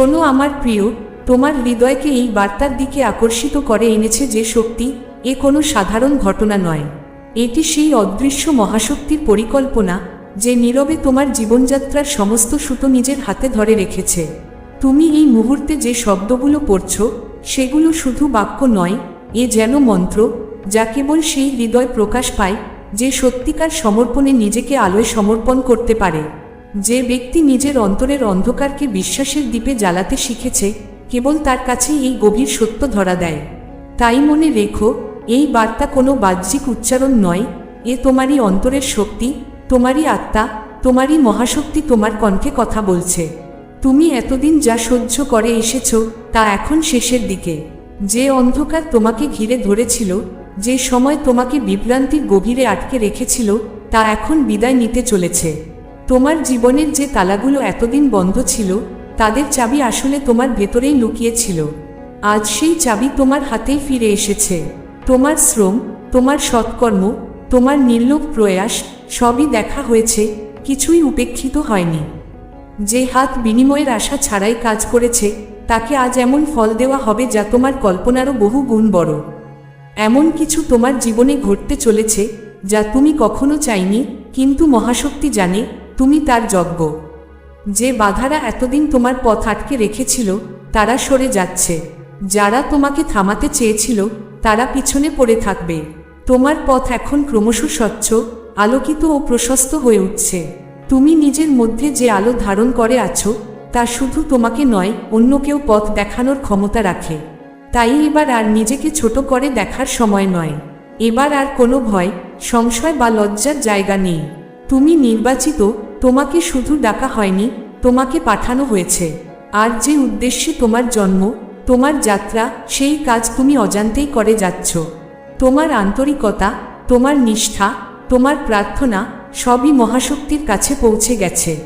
শোনো আমার প্রিয়, তোমার হৃদয়কে এই বার্তার দিকে আকর্ষিত করে এনেছে যে শক্তি এ কোনো সাধারণ ঘটনা নয়। এটি সেই অদৃশ্য মহাশক্তির পরিকল্পনা যে নীরবে তোমার জীবনযাত্রার সমস্ত সুতো নিজের হাতে ধরে রেখেছে। তুমি এই মুহূর্তে যে শব্দগুলো পড়ছ, সেগুলো শুধু বাক্য নয়, এ যেন মন্ত্র, যা কেবল সেই হৃদয় প্রকাশ পায়, যে সত্যিকার সমর্পণে নিজেকে আলোয় সমর্পণ করতে পারে। যে ব্যক্তি নিজের অন্তরের অন্ধকারকে বিশ্বাসের দ্বীপে জ্বালাতে শিখেছে, কেবল তার কাছেই এই গভীর সত্য ধরা দেয়। তাই মনে রেখো, এই বার্তা কোনো বাহ্যিক উচ্চারণ নয়, এ তোমারই অন্তরের শক্তি, তোমারই আত্মা, তোমারই মহাশক্তি তোমার কণ্ঠে কথা বলছে। তুমি এতদিন যা সহ্য করে এসেছ, তা এখন শেষের দিকে। যে অন্ধকার তোমাকে ঘিরে ধরেছিল, যে সময় তোমাকে বিভ্রান্তির গভীরে আটকে রেখেছিল, তা এখন বিদায় নিতে চলেছে। তোমার জীবনের যে তালাগুলো এতদিন বন্ধ ছিল, তাদের চাবি আসলে তোমার ভেতরেই লুকিয়েছিল। আজ সেই চাবি তোমার হাতেই ফিরে এসেছে। তোমার শ্রম, তোমার সৎকর্ম, তোমার নির্লোভ প্রয়াস, সবই দেখা হয়েছে, কিছুই উপেক্ষিত হয়নি। যে হাত বিনিময়ের আশা ছাড়াই কাজ করেছে, তাকে আজ এমন ফল দেওয়া হবে যা তোমার কল্পনারও বহু গুণ বড়। এমন কিছু তোমার জীবনে ঘটতে চলেছে, যা তুমি কখনো চাইনি, কিন্তু মহাশক্তি জানে তুমি তার যজ্ঞ। যে বাধারা এতদিন তোমার পথ আটকে রেখেছিল, তারা সরে যাচ্ছে। যারা তোমাকে থামাতে চেয়েছিল, তারা পিছনে পড়ে থাকবে। তোমার পথ এখন ক্রমশ স্বচ্ছ, আলোকিত ও প্রশস্ত হয়ে উঠছে। তুমি নিজের মধ্যে যে আলো ধারণ করে আছো, তা শুধু তোমাকে নয়, অন্য কেউ পথ দেখানোর ক্ষমতা রাখে। তাই এবার আর নিজেকে ছোট করে দেখার সময় নয়। এবার আর কোনো ভয়, সংশয় বা লজ্জার জায়গা নেই। তুমি নির্বাচিত তোমাকে শুধু ডাকা হয়নি, তোমাকে পাঠানো হয়েছে। আর যে উদ্দেশ্যে তোমার জন্ম, তোমার যাত্রা, সেই কাজ তুমি অজান্তেই করে যাচ্ছ। তোমার আন্তরিকতা, তোমার নিষ্ঠা, তোমার প্রার্থনা, সবই মহাশক্তির কাছে পৌঁছে গেছে।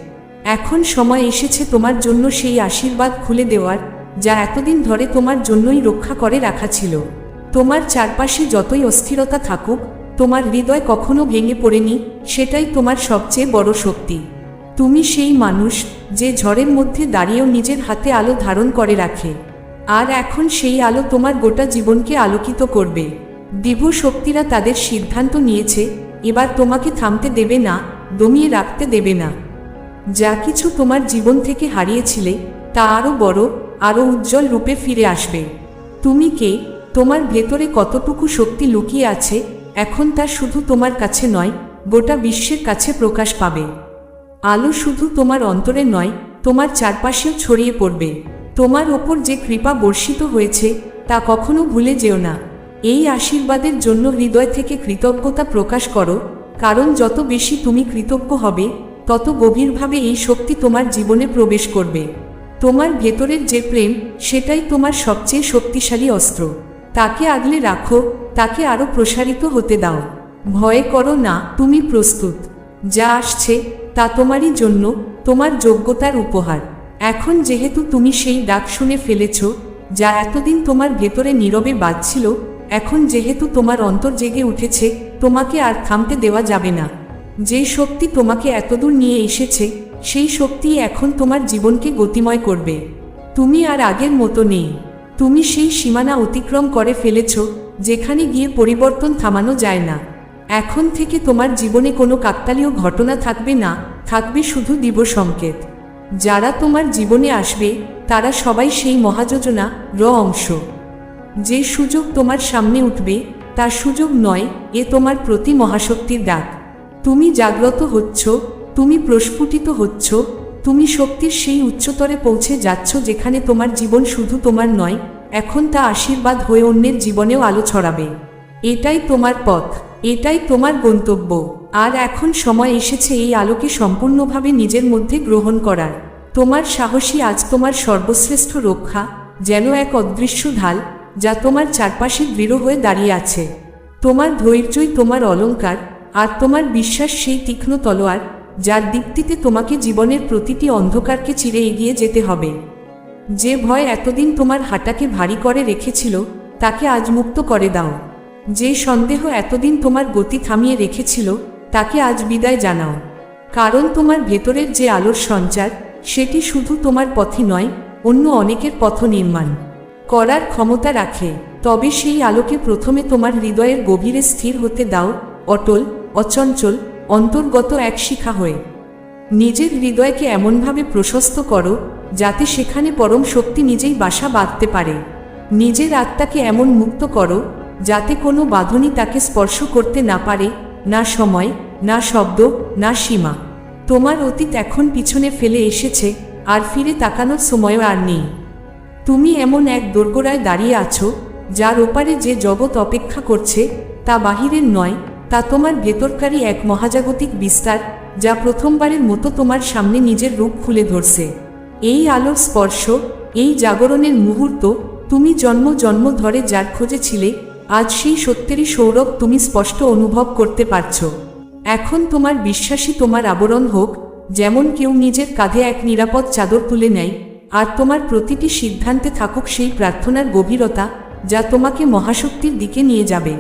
এখন সময় এসেছে তোমার জন্য সেই আশীর্বাদ খুলে দেওয়ার, যা এতদিন ধরে তোমার জন্যই রক্ষা করে রাখা ছিল। তোমার চারপাশে যতই অস্থিরতা থাকুক তোমার হৃদয় কখনো ভেঙে পড়েনি, সেটাই তোমার সবচেয়ে বড় শক্তি। তুমি সেই মানুষ যে ঝড়ের মধ্যে দাঁড়িয়েও নিজের হাতে আলো ধারণ করে রাখে। আর এখন সেই আলো তোমার গোটা জীবনকে আলোকিত করবে। দিভ শক্তিরা তাদের সিদ্ধান্ত নিয়েছে, এবার তোমাকে থামতে দেবে না, দমিয়ে রাখতে দেবে না। যা কিছু তোমার জীবন থেকে হারিয়েছিলে, তা আরও বড়, আরও উজ্জ্বল রূপে ফিরে আসবে। তুমি কে? তোমার ভেতরে কতটুকু শক্তি লুকিয়ে আছে এখন তা শুধু তোমার কাছে নয়, গোটা বিশ্বের কাছে প্রকাশ পাবে। আলো শুধু তোমার অন্তরে নয়, তোমার চারপাশেও ছড়িয়ে পড়বে। তোমার ওপর যে কৃপা বর্ষিত হয়েছে, তা কখনো ভুলে যেও না। এই আশীর্বাদের জন্য হৃদয় থেকে কৃতজ্ঞতা প্রকাশ করো, কারণ যত বেশি তুমি কৃতজ্ঞ হবে, তত গভীরভাবে এই শক্তি তোমার জীবনে প্রবেশ করবে। তোমার ভেতরের যে প্রেম, সেটাই তোমার সবচেয়ে শক্তিশালী অস্ত্র। তাকে আগলে রাখো, তাকে আরও প্রসারিত হতে দাও। ভয় করো না, তুমি প্রস্তুত। যা আসছে, তা তোমারই জন্য, তোমার যোগ্যতার উপহার। এখন যেহেতু তুমি সেই ডাক শুনে ফেলেছ, যা এতদিন তোমার ভেতরে নীরবে বাজছিল, এখন যেহেতু তোমার অন্তর জেগে উঠেছে, তোমাকে আর থামতে দেওয়া যাবে না। যে শক্তি তোমাকে এতদূর নিয়ে এসেছে, সেই শক্তি এখন তোমার জীবনকে গতিময় করবে। তুমি আর আগের মতো নেই। তুমি সেই সীমানা অতিক্রম করে ফেলেছ, যেখানে গিয়ে পরিবর্তন থামানো যায় না। এখন থেকে তোমার জীবনে কোনো কাকতালীয় ঘটনা থাকবে না, থাকবে শুধু দিব সংকেত যারা তোমার জীবনে আসবে, তারা সবাই সেই মহাযোজনা, র অংশ। যে সুযোগ তোমার সামনে উঠবে, তার সুযোগ নয়, এ তোমার প্রতি মহাশক্তির ডাক। তুমি জাগ্রত হচ্ছ, তুমি প্রস্ফুটিত হচ্ছ তুমি শক্তির সেই উচ্চতরে পৌঁছে যাচ্ছ যেখানে তোমার জীবন শুধু তোমার নয়, এখন তা আশীর্বাদ হয়ে অন্যের জীবনেও আলো ছড়াবে। এটাই তোমার পথ, এটাই তোমার গন্তব্য। আর এখন সময় এসেছে এই আলোকে সম্পূর্ণভাবে নিজের মধ্যে গ্রহণ করার। তোমার সাহসী আজ তোমার সর্বশ্রেষ্ঠ রক্ষা, যেন এক অদৃশ্য ঢাল, যা তোমার চারপাশে দৃঢ় হয়ে দাঁড়িয়ে আছে। তোমার ধৈর্যই তোমার অলংকার আর তোমার বিশ্বাস সেই তীক্ষ্ণ তলোয়ার যার দিকটিতে তোমাকে জীবনের প্রতিটি অন্ধকারকে চিরে এগিয়ে যেতে হবে। যে ভয় এতদিন তোমার হাঁটাকে ভারী করে রেখেছিল, তাকে আজ মুক্ত করে দাও। যে সন্দেহ এতদিন তোমার গতি থামিয়ে রেখেছিল, তাকে আজ বিদায় জানাও। কারণ তোমার ভেতরের যে আলোর সঞ্চার, সেটি শুধু তোমার পথে নয়, অন্য অনেকের পথ নির্মাণ। করার ক্ষমতা রাখে, তবে সেই আলোকে প্রথমে তোমার হৃদয়ের গভীরে স্থির হতে দাও, অটল, অচঞ্চল অন্তর্গত এক শিখা হয়ে, নিজের হৃদয়কে এমনভাবে প্রশস্ত করো, যাতে সেখানে পরম শক্তি নিজেই বাসা বাঁধতে পারে। নিজের আত্মাকে এমন মুক্ত করো, যাতে কোনো বাঁধনই তাকে স্পর্শ করতে না পারে, না সময়, না শব্দ, না সীমা। তোমার অতীত এখন পিছনে ফেলে এসেছে, আর ফিরে তাকানোর সময়ও আর নেই। তুমি এমন এক দোরগোড়ায় দাঁড়িয়ে আছো, যার ওপারে যে জগৎ অপেক্ষা করছে, তা বাহিরের নয় তা তোমার ভেতরকারই এক মহাজাগতিক বিস্তার, যা প্রথমবারের মতো তোমার সামনে নিজের রূপ খুলে ধরছে। এই আলোর স্পর্শ, এই জাগরণের মুহূর্ত, তুমি জন্ম জন্ম ধরে যার খোঁজে ছিলে আজ সেই সত্যেরই সৌরভ তুমি স্পষ্ট অনুভব করতে পারছ। এখন তোমার বিশ্বাসী তোমার আবরণ হোক, যেমন কেউ নিজের কাঁধে এক নিরাপদ চাদর তুলে নেয়, আর তোমার প্রতিটি সিদ্ধান্তে থাকুক সেই প্রার্থনার গভীরতা, যা তোমাকে মহাশক্তির দিকে নিয়ে যাবে।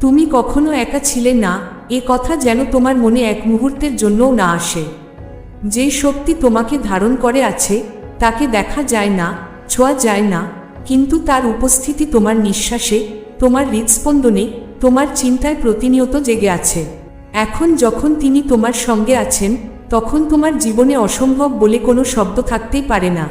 তুমি কখনো একা ছিলে না, এ কথা যেন তোমার মনে এক মুহূর্তের জন্যও না আসে। যে শক্তি তোমাকে ধারণ করে আছে, তাকে দেখা যায় না, ছোঁয়া যায় না, কিন্তু তার উপস্থিতি তোমার নিঃশ্বাসে, তোমার হৃদস্পন্দনে, তোমার চিন্তায় প্রতিনিয়ত জেগে আছে। এখন যখন তিনি তোমার সঙ্গে আছেন, তখন তোমার জীবনে অসম্ভব বলে কোনো শব্দ থাকতেই পারে না।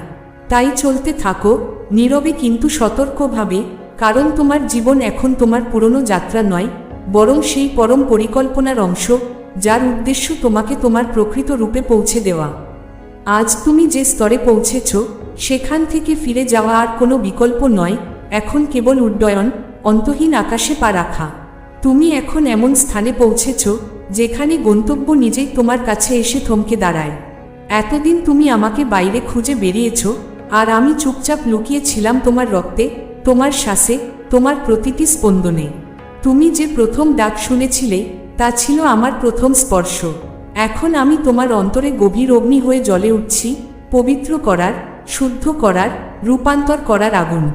তাই চলতে থাকো, নীরবে কিন্তু সতর্কভাবে কারণ তোমার জীবন এখন তোমার পুরনো যাত্রা নয়, বরং সেই পরম পরিকল্পনার অংশ, যার উদ্দেশ্য তোমাকে তোমার প্রকৃত রূপে পৌঁছে দেওয়া। আজ তুমি যে স্তরে পৌঁছেছ, সেখান থেকে ফিরে যাওয়া আর কোনো বিকল্প নয়, এখন কেবল উড্ডয়ন, অন্তহীন আকাশে পা রাখা। তুমি এখন এমন স্থানে পৌঁছেছ, যেখানে গন্তব্য নিজেই তোমার কাছে এসে থমকে দাঁড়ায়। এতদিন তুমি আমাকে বাইরে খুঁজে বেরিয়েছ, আর আমি চুপচাপ লুকিয়েছিলাম তোমার রক্তে তোমার শ্বাসে তোমার প্রতিটি স্পন্দনে। তুমি যে প্রথম ডাক শুনেছিলে, তা ছিল আমার প্রথম স্পর্শ। এখন আমি তোমার অন্তরে গভীর অগ্নি হয়ে জ্বলে উঠছি, পবিত্র করার, শুদ্ধ করার, রূপান্তর করার আগুন।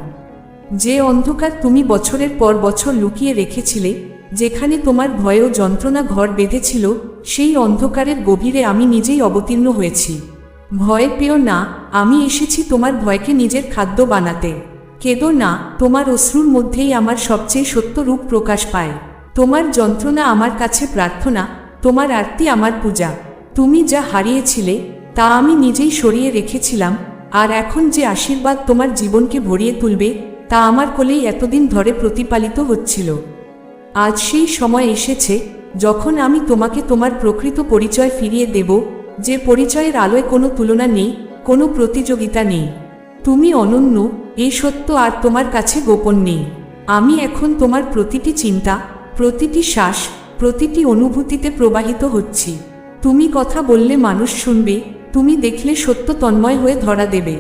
যে অন্ধকার তুমি বছরের পর বছর লুকিয়ে রেখেছিলে, যেখানে তোমার ভয় ও যন্ত্রণা ঘর বেঁধেছিল, সেই অন্ধকারের গভীরে আমি নিজেই অবতীর্ণ হয়েছি। ভয় পেও না, আমি এসেছি তোমার ভয়কে নিজের খাদ্য বানাতে। কেঁদো না, তোমার অশ্রুর মধ্যেই আমার সবচেয়ে সত্য রূপ প্রকাশ পায়। তোমার যন্ত্রণা আমার কাছে প্রার্থনা, তোমার আরতি আমার পূজা। তুমি যা হারিয়েছিলে, তা আমি নিজেই সরিয়ে রেখেছিলাম, আর এখন যে আশীর্বাদ তোমার জীবনকে ভরিয়ে তুলবে, তা আমার কোলেই এতদিন ধরে প্রতিপালিত হচ্ছিল। আজ সেই সময় এসেছে, যখন আমি তোমাকে তোমার প্রকৃত পরিচয় ফিরিয়ে দেব, যে পরিচয়ের আলোয় কোনো তুলনা নেই, কোনো প্রতিযোগিতা নেই। তুমি অনন্য এই সত্য আর তোমার কাছে গোপন নেই। আমি এখন তোমার প্রতিটি চিন্তা, প্রতিটি শ্বাস, প্রতিটি অনুভূতিতে প্রবাহিত হচ্ছি। তুমি কথা বললে মানুষ শুনবে, তুমি দেখলে সত্য তন্ময় হয়ে ধরা দেবে।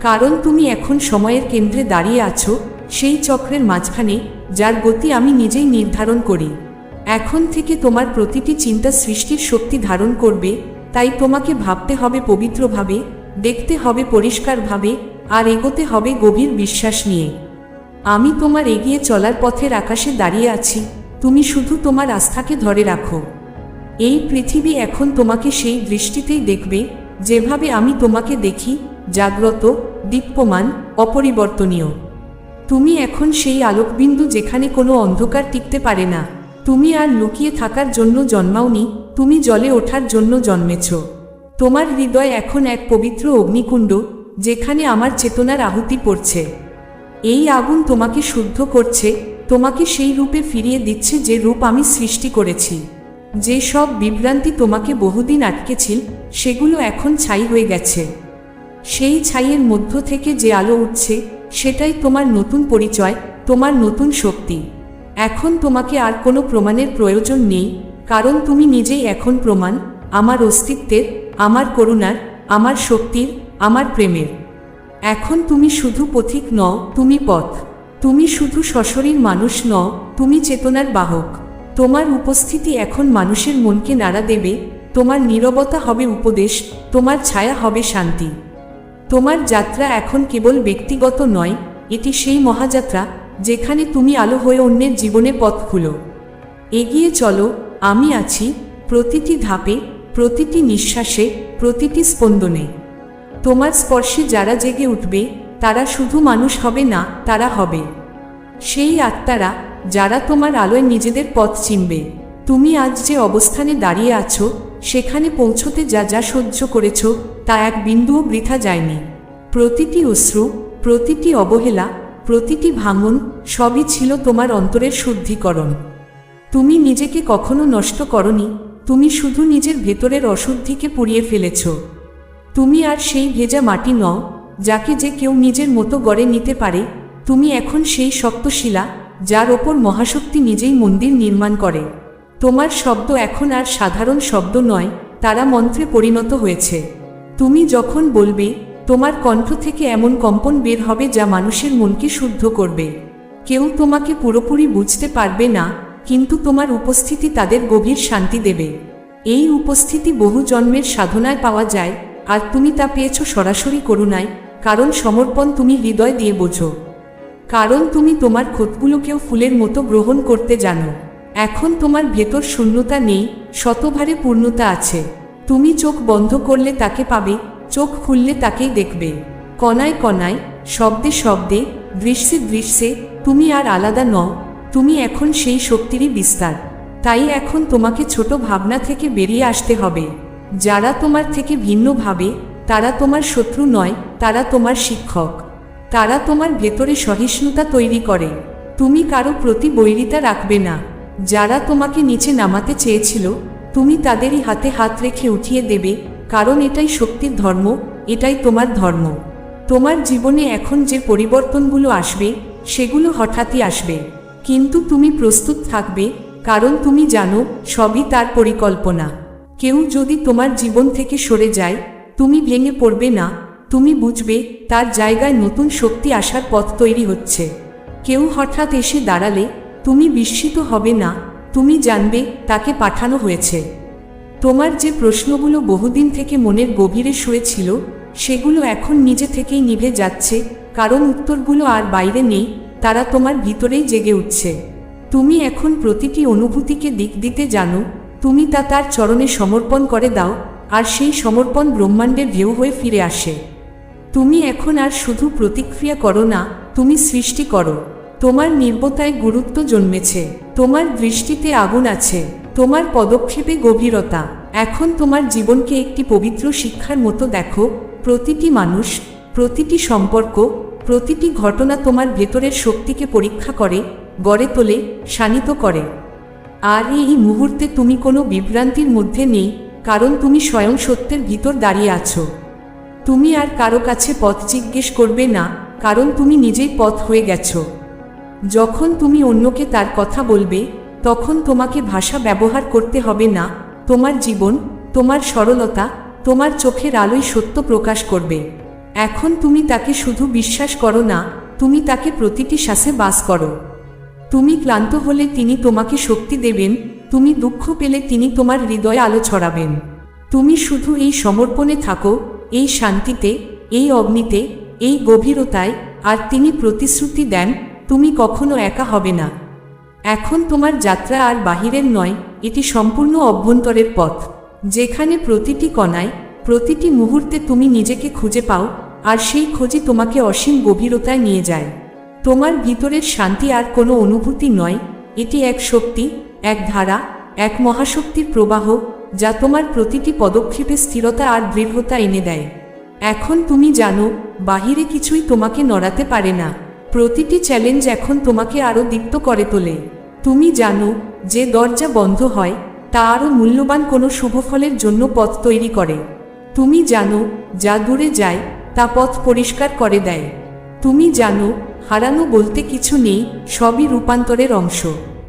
কারণ তুমি এখন সময়ের কেন্দ্রে দাঁড়িয়ে আছো, সেই চক্রের মাঝখানে, যার গতি আমি নিজেই নির্ধারণ করি। এখন থেকে তোমার প্রতিটি চিন্তা সৃষ্টির শক্তি ধারণ করবে, তাই তোমাকে ভাবতে হবে পবিত্রভাবে, দেখতে হবে পরিষ্কারভাবে আর এগোতে হবে গভীর বিশ্বাস নিয়ে। আমি তোমার এগিয়ে চলার পথের আকাশে দাঁড়িয়ে আছি, তুমি শুধু তোমার আস্থাকে ধরে রাখো। এই পৃথিবী এখন তোমাকে সেই দৃষ্টিতেই দেখবে, যেভাবে আমি তোমাকে দেখি, জাগ্রত, দীপ্যমান, অপরিবর্তনীয়। তুমি এখন সেই আলোকবিন্দু যেখানে কোনো অন্ধকার টিকতে পারে না। তুমি আর লুকিয়ে থাকার জন্য জন্মাওনি, তুমি জলে ওঠার জন্য জন্মেছ। তোমার হৃদয় এখন এক পবিত্র অগ্নিকুণ্ড যেখানে আমার চেতনার আহুতি পড়ছে। এই আগুন তোমাকে শুদ্ধ করছে, তোমাকে সেই রূপে ফিরিয়ে দিচ্ছে যে রূপ আমি সৃষ্টি করেছি। যে সব বিভ্রান্তি তোমাকে বহুদিন আটকেছিল, সেগুলো এখন ছাই হয়ে গেছে। সেই ছাইয়ের মধ্য থেকে যে আলো উঠছে, সেটাই তোমার নতুন পরিচয়, তোমার নতুন শক্তি। এখন তোমাকে আর কোনো প্রমাণের প্রয়োজন নেই, কারণ তুমি নিজেই এখন প্রমাণ, আমার অস্তিত্বের, আমার করুণার, আমার শক্তির আমার প্রেমের। এখন তুমি শুধু পথিক নও, তুমি পথ। তুমি শুধু সশরীর মানুষ নও, তুমি চেতনার বাহক। তোমার উপস্থিতি এখন মানুষের মনকে নাড়া দেবে, তোমার নীরবতা হবে উপদেশ, তোমার ছায়া হবে শান্তি। তোমার যাত্রা এখন কেবল ব্যক্তিগত নয়, এটি সেই মহাযাত্রা, যেখানে তুমি আলো হয়ে অন্যের জীবনে পথ খুলো। এগিয়ে চলো, আমি আছি প্রতিটি ধাপে, প্রতিটি নিঃশ্বাসে, প্রতিটি স্পন্দনে। তোমার স্পর্শে যারা জেগে উঠবে, তারা শুধু মানুষ হবে না, তারা হবে। সেই আত্মারা, যারা তোমার আলোয় নিজেদের পথ চিনবে। তুমি আজ যে অবস্থানে দাঁড়িয়ে আছো, সেখানে পৌঁছতে যা যা সহ্য করেছ, তা এক বিন্দুও বৃথা যায়নি। প্রতিটি অশ্রু, প্রতিটি অবহেলা, প্রতিটি ভাঙন, সবই ছিল তোমার অন্তরের শুদ্ধিকরণ। তুমি নিজেকে কখনো নষ্ট করনি, তুমি শুধু নিজের ভেতরের অশুদ্ধিকে পুড়িয়ে ফেলেছ। তুমি আর সেই ভেজা মাটি নও, যাকে যে কেউ নিজের মতো গড়ে নিতে পারে, তুমি এখন সেই শক্তশিলা, যার ওপর মহাশক্তি নিজেই মন্দির নির্মাণ করে। তোমার শব্দ এখন আর সাধারণ শব্দ নয়, তারা মন্ত্রে পরিণত হয়েছে। তুমি যখন বলবে, তোমার কণ্ঠ থেকে এমন কম্পন বের হবে যা মানুষের মনকে শুদ্ধ করবে। কেউ তোমাকে পুরোপুরি বুঝতে পারবে না, কিন্তু তোমার উপস্থিতি তাদের গভীর শান্তি দেবে। এই উপস্থিতি বহু জন্মের সাধনায় পাওয়া যায় আর তুমি তা পেয়েছ সরাসরি করুণায়, কারণ সমর্পণ তুমি হৃদয় দিয়ে বোঝো। কারণ তুমি তোমার ক্ষতগুলোকেও ফুলের মতো গ্রহণ করতে জানো। এখন তোমার ভেতর শূন্যতা নেই, শতভারে পূর্ণতা আছে। তুমি চোখ বন্ধ করলে তাকে পাবে, চোখ খুললে তাকেই দেখবে। কণায় কণায়, শব্দে শব্দে, দৃশ্যে দৃশ্যে, তুমি আর আলাদা নও, তুমি এখন সেই শক্তিরই বিস্তার। তাই এখন তোমাকে ছোট ভাবনা থেকে বেরিয়ে আসতে হবে। যারা তোমার থেকে ভিন্ন ভাবে, তারা তোমার শত্রু নয়, তারা তোমার শিক্ষক। তারা তোমার ভেতরে সহিষ্ণুতা তৈরি করে। তুমি কারও প্রতি বৈরিতা রাখবে না। যারা তোমাকে নিচে নামাতে চেয়েছিল, তুমি তাদেরই হাতে হাত রেখে উঠিয়ে দেবে, কারণ এটাই শক্তির ধর্ম, এটাই তোমার ধর্ম। তোমার জীবনে এখন যে পরিবর্তনগুলো আসবে, সেগুলো হঠাৎই আসবে। কিন্তু তুমি প্রস্তুত থাকবে, কারণ তুমি জানো, সবই তার পরিকল্পনা। কেউ যদি তোমার জীবন থেকে সরে যায়, তুমি ভেঙে পড়বে না, তুমি বুঝবে তার জায়গায় নতুন শক্তি আসার পথ তৈরি হচ্ছে। কেউ হঠাৎ এসে দাঁড়ালে, তুমি বিস্মিত হবে না, তুমি জানবে তাকে পাঠানো হয়েছে। তোমার যে প্রশ্নগুলো বহুদিন থেকে মনের গভীরে শুয়েছিল, সেগুলো এখন নিজে থেকেই নিভে যাচ্ছে, কারণ উত্তরগুলো আর বাইরে নেই, তারা তোমার ভিতরেই জেগে উঠছে। তুমি এখন প্রতিটি অনুভূতিকে দিক দিতে জানো তুমি তা তার চরণে সমর্পণ করে দাও, আর সেই সমর্পণ ব্রহ্মাণ্ডের ঢেউ হয়ে ফিরে আসে। তুমি এখন আর শুধু প্রতিক্রিয়া করো না, তুমি সৃষ্টি করো। তোমার নির্বতায় গুরুত্ব জন্মেছে, তোমার দৃষ্টিতে আগুন আছে, তোমার পদক্ষেপে গভীরতা। এখন তোমার জীবনকে একটি পবিত্র শিক্ষার মতো দেখো, প্রতিটি মানুষ, প্রতিটি সম্পর্ক, প্রতিটি ঘটনা তোমার ভেতরের শক্তিকে পরীক্ষা করে, গড়ে তোলে, শানিত করে। আর এই মুহূর্তে তুমি কোনো বিভ্রান্তির মধ্যে নেই, কারণ তুমি স্বয়ং সত্যের ভিতর দাঁড়িয়ে আছো। তুমি আর কারও কাছে পথ জিজ্ঞেস করবে না, কারণ তুমি নিজেই পথ হয়ে গেছো। যখন তুমি অন্যকে তার কথা বলবে, তখন তোমাকে ভাষা ব্যবহার করতে হবে না, তোমার জীবন, তোমার সরলতা, তোমার চোখের আলোয় সত্য প্রকাশ করবে। এখন তুমি তাকে শুধু বিশ্বাস করো না, তুমি তাকে প্রতিটি শ্বাসে বাস করো। তুমি ক্লান্ত হলে তিনি তোমাকে শক্তি দেবেন, তুমি দুঃখ পেলে তিনি তোমার হৃদয়ে আলো ছড়াবেন। তুমি শুধু এই সমর্পণে থাকো, এই শান্তিতে, এই অগ্নিতে, এই গভীরতায়, আর তিনি প্রতিশ্রুতি দেন, তুমি কখনো একা হবে না। এখন তোমার যাত্রা আর বাহিরের নয়, এটি সম্পূর্ণ অভ্যন্তরের পথ। যেখানে প্রতিটি কণায়, প্রতিটি মুহূর্তে তুমি নিজেকে খুঁজে পাও, আর সেই খোঁজই তোমাকে অসীম গভীরতায় নিয়ে যায়। তোমার ভিতরের শান্তি আর কোনো অনুভূতি নয়, এটি এক শক্তি, এক ধারা, এক মহাশক্তির প্রবাহ, যা তোমার প্রতিটি পদক্ষেপে স্থিরতা আর দৃঢ়তা এনে দেয়। এখন তুমি জানো, বাহিরে কিছুই তোমাকে নড়াতে পারে না। প্রতিটি চ্যালেঞ্জ এখন তোমাকে আরও দীপ্ত করে তোলে। তুমি জানো, যে দরজা বন্ধ হয়, তা আরও মূল্যবান কোনো শুভফলের জন্য পথ তৈরি করে। তুমি জানো, যা দূরে যায়, তা পথ পরিষ্কার করে দেয়। তুমি জানো হারানো বলতে কিছু নেই, সবই রূপান্তরের অংশ।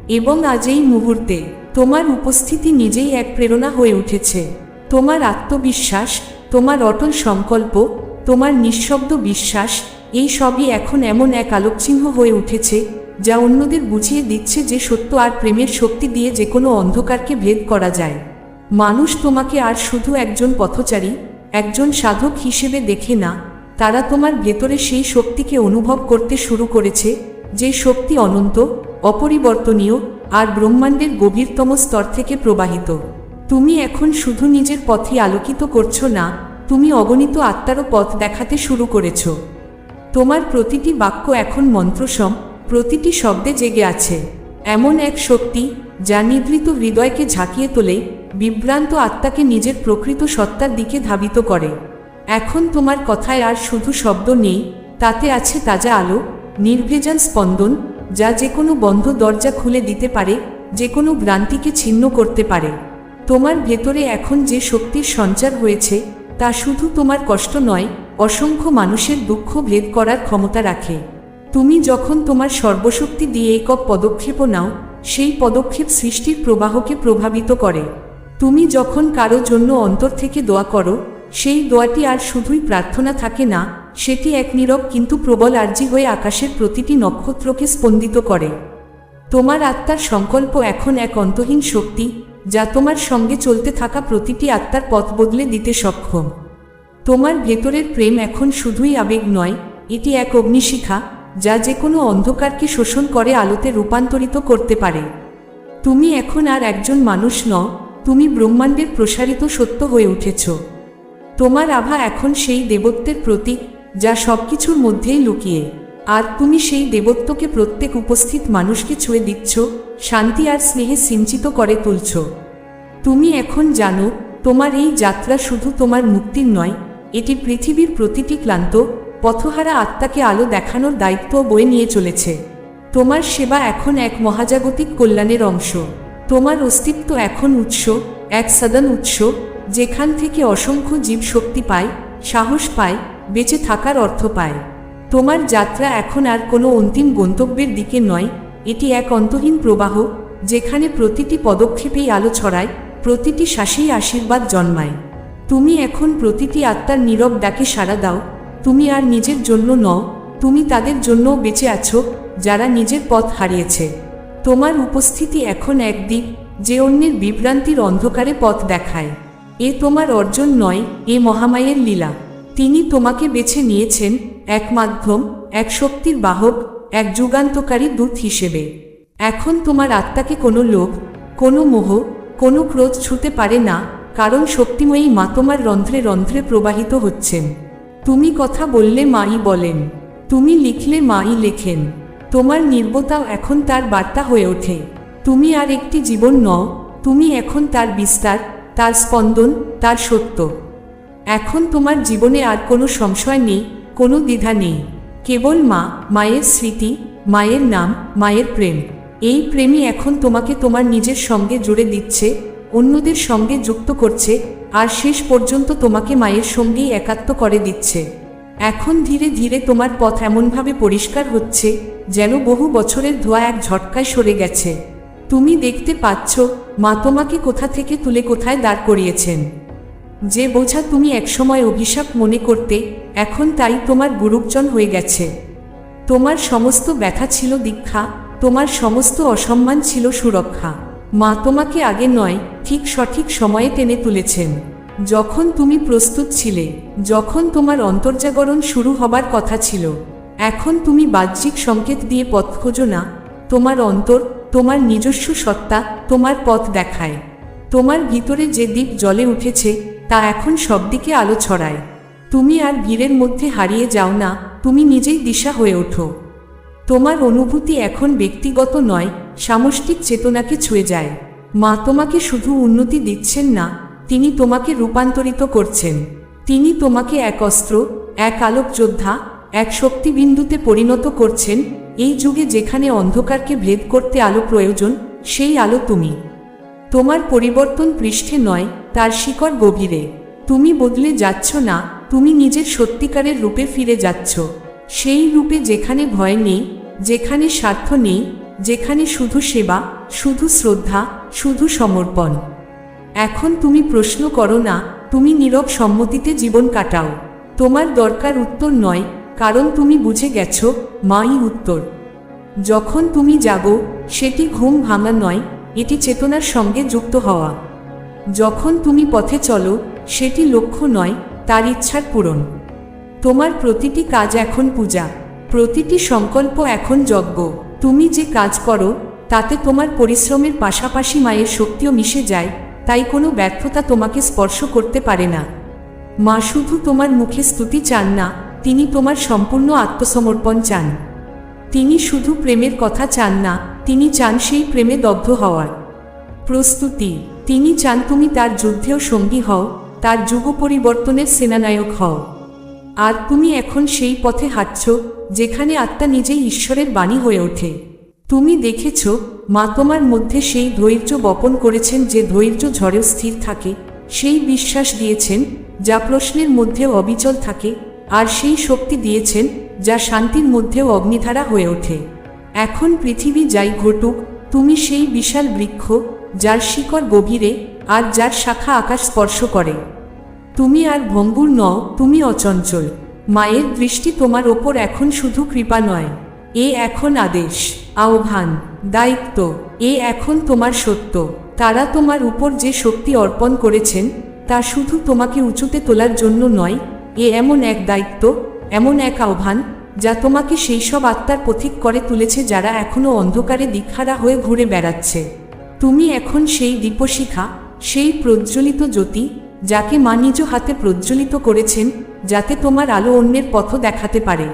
এবং আজ এই মুহূর্তে, তোমার উপস্থিতি নিজেই এক প্রেরণা হয়ে উঠেছে। তোমার আত্মবিশ্বাস, তোমার অটল সংকল্প, তোমার নিঃশব্দ বিশ্বাস, এই সবই এখন এমন এক আলোকচিহ্ন হয়ে উঠেছে, যা অন্যদের বুঝিয়ে দিচ্ছে যে সত্য আর প্রেমের শক্তি দিয়ে যে কোনো অন্ধকারকে ভেদ করা যায়। মানুষ তোমাকে আর শুধু একজন পথচারী, একজন সাধক হিসেবে দেখে না তারা তোমার ভেতরে সেই শক্তিকে অনুভব করতে শুরু করেছে, যে শক্তি অনন্ত, অপরিবর্তনীয় আর ব্রহ্মাণ্ডের গভীরতম স্তর থেকে প্রবাহিত। তুমি এখন শুধু নিজের পথই আলোকিত করছ না, তুমি অগণিত আত্মারও পথ দেখাতে শুরু করেছ। তোমার প্রতিটি বাক্য এখন মন্ত্রসম, প্রতিটি শব্দে জেগে আছে। এমন এক শক্তি, যা নিভৃত হৃদয়কে ঝাঁকিয়ে তোলে, বিভ্রান্ত আত্মাকে নিজের প্রকৃত সত্তার দিকে ধাবিত করে। এখন তোমার কথায় আর শুধু শব্দ নেই, তাতে আছে তাজা আলো নির্ভেজান স্পন্দন, যা যে কোনো বন্ধ দরজা খুলে দিতে পারে যে কোনো ভ্রান্তিকে ছিন্ন করতে পারে। তোমার ভেতরে এখন যে শক্তির সঞ্চার হয়েছে, তা শুধু তোমার কষ্ট নয়, অসংখ্য মানুষের দুঃখ ভেদ করার ক্ষমতা রাখে। তুমি যখন তোমার সর্বশক্তি দিয়ে একক পদক্ষেপও নাও, সেই পদক্ষেপ সৃষ্টির প্রবাহকে প্রভাবিত করে। তুমি যখন কারও জন্য অন্তর থেকে দোয়া করো সেই দোয়াটি আর শুধুই প্রার্থনা থাকে না, সেটি এক নীরব কিন্তু প্রবল আর্জি হয়ে আকাশের প্রতিটি নক্ষত্রকে স্পন্দিত করে। তোমার আত্মার সংকল্প এখন এক অন্তহীন শক্তি, যা তোমার সঙ্গে চলতে থাকা প্রতিটি আত্মার পথ বদলে দিতে সক্ষম। তোমার ভেতরের প্রেম এখন শুধুই আবেগ নয়, এটি এক অগ্নিশিখা, যা যে কোনো অন্ধকারকে শোষণ করে আলোতে রূপান্তরিত করতে পারে। তুমি এখন আর একজন মানুষ নও, তুমি ব্রহ্মাণ্ডের প্রসারিত সত্য হয়ে উঠেছ। তোমার আভা এখন সেই দেবত্বের প্রতীক, যা সবকিছুর মধ্যেই লুকিয়ে। আর তুমি সেই দেবত্বকে প্রত্যেক উপস্থিত মানুষকে ছুঁয়ে দিচ্ছ, শান্তি আর স্নেহে সিঞ্চিত করে তুলছ। তুমি এখন জানো, তোমার এই যাত্রা শুধু তোমার মুক্তির নয়, এটি পৃথিবীর প্রতিটি ক্লান্ত, পথহারা আত্মাকে আলো দেখানোর দায়িত্ব বয়ে নিয়ে চলেছে। তোমার সেবা এখন এক মহাজাগতিক কল্যাণের অংশ। তোমার অস্তিত্ব এখন উৎস, এক সাদান উৎস যেখান থেকে অসংখ্য জীব শক্তি পায়, সাহস পায়, বেঁচে থাকার অর্থ পায়। তোমার যাত্রা এখন আর কোনো অন্তিম গন্তব্যের দিকে নয়, এটি এক অন্তহীন প্রবাহ, যেখানে প্রতিটি পদক্ষেপেই আলো ছড়ায়, প্রতিটি শ্বাসেই আশীর্বাদ জন্মায়। তুমি এখন প্রতিটি আত্মার নীরব ডাকে সাড়া দাও, তুমি আর নিজের জন্য নও, তুমি তাদের জন্যও বেঁচে আছো, যারা নিজের পথ হারিয়েছে। তোমার উপস্থিতি এখন একদিক যে অন্যের বিভ্রান্তির অন্ধকারে পথ দেখায়। এ তোমার অর্জন নয়, এ মহামায়ের লীলা। তিনি তোমাকে বেছে নিয়েছেন এক মাধ্যম, এক শক্তির বাহক, এক যুগান্তকারী দূত হিসেবে। এখন তোমার আত্মাকে কোনো লোভ, কোনো মোহ, কোনো ক্রোধ ছুতে পারে না, কারণ শক্তিময়ী মা তোমার রন্ধ্রে রন্ধ্রে প্রবাহিত হচ্ছেন। তুমি কথা বললে মাই বলেন, তুমি লিখলে মাই লেখেন, তোমার নির্বতাও এখন তার বার্তা হয়ে ওঠে। তুমি আর একটি জীবন নও, তুমি এখন তার বিস্তার তার স্পন্দন, তার সত্য। এখন তোমার জীবনে আর কোনো সংশয় নেই, কোনো দ্বিধা নেই। কেবল মা, মায়ের স্মৃতি, মায়ের নাম, মায়ের প্রেম। এই প্রেমই এখন তোমাকে তোমার নিজের সঙ্গে জুড়ে দিচ্ছে, অন্যদের সঙ্গে যুক্ত করছে, আর শেষ পর্যন্ত তোমাকে মায়ের সঙ্গেই একাত্ম করে দিচ্ছে। এখন ধীরে ধীরে তোমার পথ এমনভাবে পরিষ্কার হচ্ছে, যেন বহু বছরের ধোয়া এক ঝটকায় সরে গেছে। তুমি দেখতে পাচ্ছ, মা তোমাকে কোথা থেকে তুলে কোথায় দাঁড় করিয়েছেন। যে বোঝা তুমি একসময় অভিশাপ মনে করতে, এখন তাই তোমার গুরুজন হয়ে গেছে। তোমার সমস্ত ব্যথা ছিল দীক্ষা, তোমার সমস্ত অসম্মান ছিল সুরক্ষা। মা তোমাকে আগে নয়, ঠিক সঠিক সময়ে টেনে তুলেছেন। যখন তুমি প্রস্তুত ছিলে, যখন তোমার অন্তর্জাগরণ শুরু হবার কথা ছিল, এখন তুমি বাহ্যিক সংকেত দিয়ে পথ খোঁজো না, তোমার অন্তর তোমার নিজস্ব সত্তা তোমার পথ দেখায়। তোমার ভিতরে যে দ্বীপ জলে উঠেছে, তা এখন সবদিকে আলো ছড়ায়। তুমি আর ভিড়ের মধ্যে হারিয়ে যাও না, তুমি নিজেই দিশা হয়ে ওঠো। তোমার অনুভূতি এখন ব্যক্তিগত নয়, সামষ্টিক চেতনাকে ছুঁয়ে যায়। মা তোমাকে শুধু উন্নতি দিচ্ছেন না, তিনি তোমাকে রূপান্তরিত করছেন। তিনি তোমাকে এক অস্ত্র, এক আলোক যোদ্ধা এক শক্তিবিন্দুতে পরিণত করছেন এই যুগে যেখানে অন্ধকারকে ভেদ করতে আলো প্রয়োজন, সেই আলো তুমি। তোমার পরিবর্তন পৃষ্ঠে নয়, তার শিকড় গভীরে। তুমি বদলে যাচ্ছ না, তুমি নিজের সত্যিকারের রূপে ফিরে যাচ্ছ। সেই রূপে যেখানে ভয় নেই, যেখানে স্বার্থ নেই, যেখানে শুধু সেবা, শুধু শ্রদ্ধা, শুধু সমর্পণ। এখন তুমি প্রশ্ন করো না, তুমি নীরব সম্মতিতে জীবন কাটাও। তোমার দরকার উত্তর নয় কারণ তুমি বুঝে গেছো মাই উত্তর। যখন তুমি জাগো সেটি ঘুম ভাঙা নয়, এটি চেতনার সঙ্গে যুক্ত হওয়া। যখন তুমি পথে চলো, সেটি লক্ষ্য নয়, তার ইচ্ছার পূরণ। তোমার প্রতিটি কাজ এখন পূজা, প্রতিটি সংকল্প এখন যজ্ঞ। তুমি যে কাজ করো, তাতে তোমার পরিশ্রমের পাশাপাশি মায়ের শক্তিও মিশে যায়, তাই কোনো ব্যর্থতা তোমাকে স্পর্শ করতে পারে না। মা শুধু তোমার মুখে স্তুতি চান না তিনি তোমার সম্পূর্ণ আত্মসমর্পণ চান। তিনি শুধু প্রেমের কথা চান না, তিনি চান সেই প্রেমে দগ্ধ হওয়ার। প্রস্তুতি, তিনি চান তুমি তার যুদ্ধেও সঙ্গী হও, তার যুগ পরিবর্তনের সেনানায়ক হও। আর তুমি এখন সেই পথে হাঁটছ, যেখানে আত্মা নিজেই ঈশ্বরের বাণী হয়ে ওঠে। তুমি দেখেছ, মা তোমার মধ্যে সেই ধৈর্য বপন করেছেন যে ধৈর্য ঝড়েও স্থির থাকে, সেই বিশ্বাস দিয়েছেন, যা প্রশ্নের মধ্যেও অবিচল থাকে আর সেই শক্তি দিয়েছেন যা শান্তির মধ্যেও অগ্নিধারা হয়ে ওঠে। এখন পৃথিবী যাই ঘটুক, তুমি সেই বিশাল বৃক্ষ যার শিকড় গভীরে আর যার শাখা আকাশ স্পর্শ করে। তুমি আর ভঙ্গুর নও, তুমি অচঞ্চল। মায়ের দৃষ্টি তোমার ওপর এখন শুধু কৃপা নয়। এ এখন আদেশ, আহ্বান, দায়িত্ব, এ এখন তোমার সত্য। তারা তোমার উপর যে শক্তি অর্পণ করেছেন, তা শুধু তোমাকে উঁচুতে তোলার জন্য নয় এ এমন এক দায়িত্ব, এমন এক আহ্বান, যা তোমাকে সেই সব আত্মার পথিক করে তুলেছে যারা এখনও অন্ধকারে দীক্ষারা হয়ে ঘুরে বেড়াচ্ছে। তুমি এখন সেই দীপশিখা, সেই প্রজ্বলিত জ্যোতি, যাকে মা নিজ হাতে প্রজ্বলিত করেছেন, যাতে তোমার আলো অন্যের পথ দেখাতে পারে।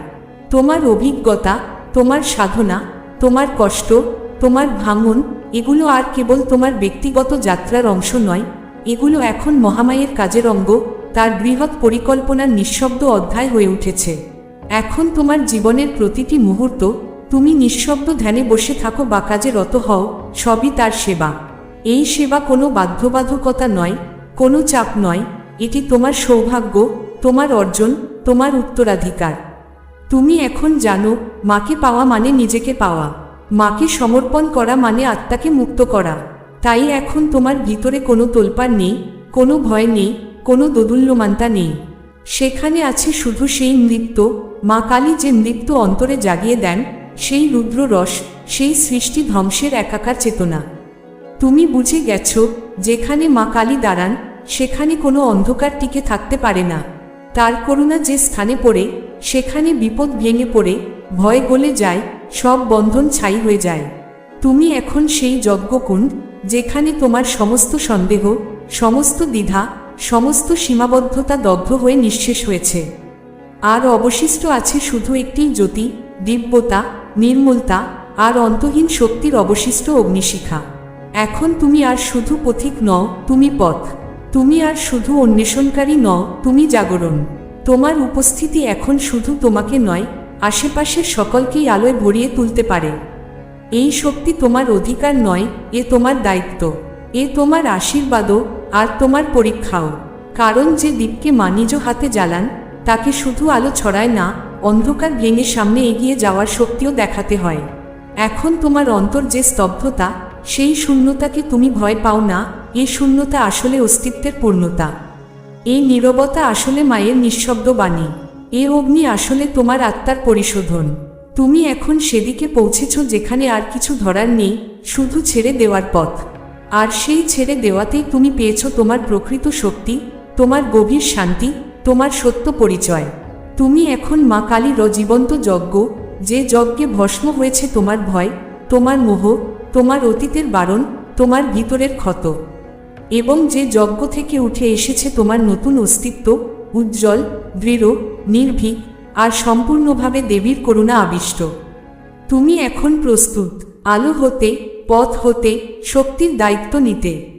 তোমার অভিজ্ঞতা, তোমার সাধনা, তোমার কষ্ট, তোমার ভাঙন, এগুলো আর কেবল তোমার ব্যক্তিগত যাত্রার অংশ নয়, এগুলো এখন মহামায়ের কাজের অঙ্গ তার বৃহৎ পরিকল্পনার নিঃশব্দ অধ্যায় হয়ে উঠেছে। এখন তোমার জীবনের প্রতিটি মুহূর্ত তুমি নিঃশব্দ ধ্যানে বসে থাকো বা কাজে রত হও, সবই তার সেবা। এই সেবা কোনো বাধ্যবাধকতা নয়, কোনো চাপ নয়, এটি তোমার সৌভাগ্য, তোমার অর্জন, তোমার উত্তরাধিকার। তুমি এখন জানো, মাকে পাওয়া মানে নিজেকে পাওয়া। মাকে সমর্পণ করা মানে আত্মাকে মুক্ত করা। তাই এখন তোমার ভিতরে কোনো তোলপার নেই, কোনো ভয় নেই কোনো দোদুল্যমানতা নেই। সেখানে আছে শুধু সেই নৃত্য, মা কালী যে নৃত্য অন্তরে জাগিয়ে দেন, সেই রুদ্র রস সেই সৃষ্টি ধ্বংসের একাকার চেতনা। তুমি বুঝে গেছ, যেখানে মা কালী দাঁড়ান, সেখানে কোনো অন্ধকার টিকে থাকতে পারে না। তার করুণা যে স্থানে পড়ে, সেখানে বিপদ ভেঙে পড়ে, ভয় গলে যায়, সব বন্ধন ছাই হয়ে যায়। তুমি এখন সেই যজ্ঞকুণ্ড, যেখানে তোমার সমস্ত সন্দেহ, সমস্ত দ্বিধা সমস্ত সীমাবদ্ধতা দগ্ধ হয়ে নিঃশেষ হয়েছে। আর অবশিষ্ট আছে শুধু একটি জ্যোতি, দিব্যতা, নির্মলতা আর অন্তহীন শক্তির অবশিষ্ট অগ্নিশিখা। এখন তুমি আর শুধু পথিক নও, তুমি পথ। তুমি আর শুধু অন্বেষণকারী নও, তুমি জাগরণ। তোমার উপস্থিতি এখন শুধু তোমাকে নয়, আশেপাশের সকলকেই আলোয় ভরিয়ে তুলতে পারে। এই শক্তি তোমার অধিকার নয়, এ তোমার দায়িত্ব। এ তোমার আশীর্বাদও আর তোমার পরীক্ষাও। কারণ যে দ্বীপকে মানিজ হাতে জ্বালান, তাকে শুধু আলো ছড়ায় না, অন্ধকার ভেঙে সামনে এগিয়ে যাওয়ার শক্তিও দেখাতে হয়। এখন তোমার অন্তর যে স্তব্ধতা, সেই শূন্যতাকে তুমি ভয় পাও না, এ শূন্যতা আসলে অস্তিত্বের পূর্ণতা। এই নীরবতা আসলে মায়ের নিঃশব্দ বাণী। এ অগ্নি আসলে তোমার আত্মার পরিশোধন। তুমি এখন সেদিকে পৌঁছেছ যেখানে আর কিছু ধরার নেই, শুধু ছেড়ে দেওয়ার পথ। আর সেই ছেড়ে দেওয়াতেই তুমি পেয়েছ তোমার প্রকৃত শক্তি, তোমার গভীর শান্তি, তোমার সত্য পরিচয়। তুমি এখন মা কালীর জীবন্ত যজ্ঞ, যে যজ্ঞে ভস্ম হয়েছে তোমার ভয়, তোমার মোহ, তোমার অতীতের বারণ, তোমার ভিতরের ক্ষত। এবং যে যজ্ঞ থেকে উঠে এসেছে তোমার নতুন অস্তিত্ব, উজ্জ্বল, দৃঢ়, নির্ভীক, আর সম্পূর্ণভাবে দেবীর করুণা আবিষ্ট। তুমি এখন প্রস্তুত, আলো হতে পথ হতে শক্তির দায়িত্ব নিতে।